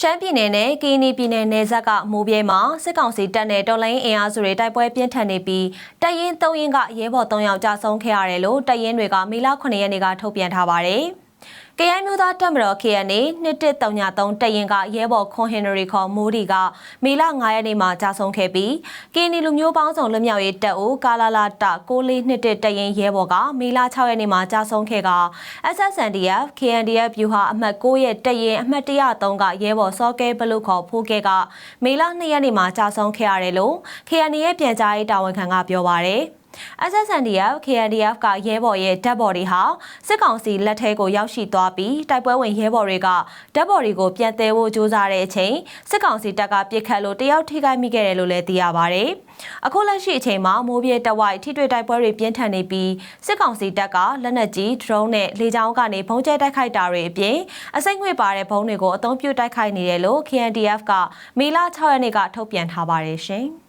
ရှမ်းပြည်နယ်နဲ့ကရင်ပြည်နယ်နယ်စပ်ကမိုးပြဲမှာစစ်ကောင်စီတပ်နဲ့တော်လိုင်းအင်အားစုတွေတိုက်ပွဲပြင်းထန်နေပြီးတပ်ရင်း၃ရင်းကရဲဘော်၃ယောက်ကြာဆုံးခဲ့ရတယ်လို့တပ်ရင်းတွေကမေလ9ရက်နေ့ကထုတ်ပြန်ထားပါတယ်။ ကရိုင်းမျိုးသားတပ်မတော် KNA 2133တပ်ရင်ကရဲဘော်ခွန်ဟင်နရီခေါ်မိုးဒီကမေလ9ရက်နေ့မှာကြာဆုံးခဲ့ပြီးကင်းနီလူမျိုးပေါင်းစုံလွတ်မြောက်ရေးတပ်ဦးကာလာလာတ6421တပ်ရင်ရဲဘော်ကမေလ6ရက်နေ့မှာကြာဆုံးခဲ့က SSNDF KNDF ဗျူဟာအမှတ်9ရဲ့တပ်ရင်အမှတ်103ကရဲဘော်စောကဲဘလုခေါ်ဖိုးကဲကမေလ2ရက်နေ့မှာကြာဆုံးခဲ့ရတယ်လို့ KNA ရဲ့ပြန်ကြားရေးတာဝန်ခံကပြောပါရယ် SSNDF KNDF ကရဲဘော်ရဲ့ဓာတ်ဘော်တွေဟာစစ်ကောင်စီလက်ထဲကိုရောက်ရှိသွားပြီးတိုက်ပွဲဝင်ရဲဘော်တွေကဓာတ်ဘော်တွေကိုပြန်သေးဖို့ကြိုးစားတဲ့အချိန်စစ်ကောင်စီတပ်ကပစ်ခတ်လို့တယောက်ထိခိုက်မိခဲ့တယ်လို့လည်းသိရပါဗျ။အခုလက်ရှိအချိန်မှာမိုးပြေတဝိုက်ထိတွေ့တိုက်ပွဲတွေပြင်းထန်နေပြီးစစ်ကောင်စီတပ်ကလက်နက်ကြီး drone နဲ့လေကြောင်းကနေဘုံကျဲတိုက်ခိုက်တာတွေအပြင်အစိမ့်ငွေပါတဲ့ဘုံတွေကိုအသုံးပြုတိုက်ခိုက်နေတယ်လို့ KNDF ကမေလ6ရက်နေ့ကထုတ်ပြန်ထားပါတယ်ရှင်။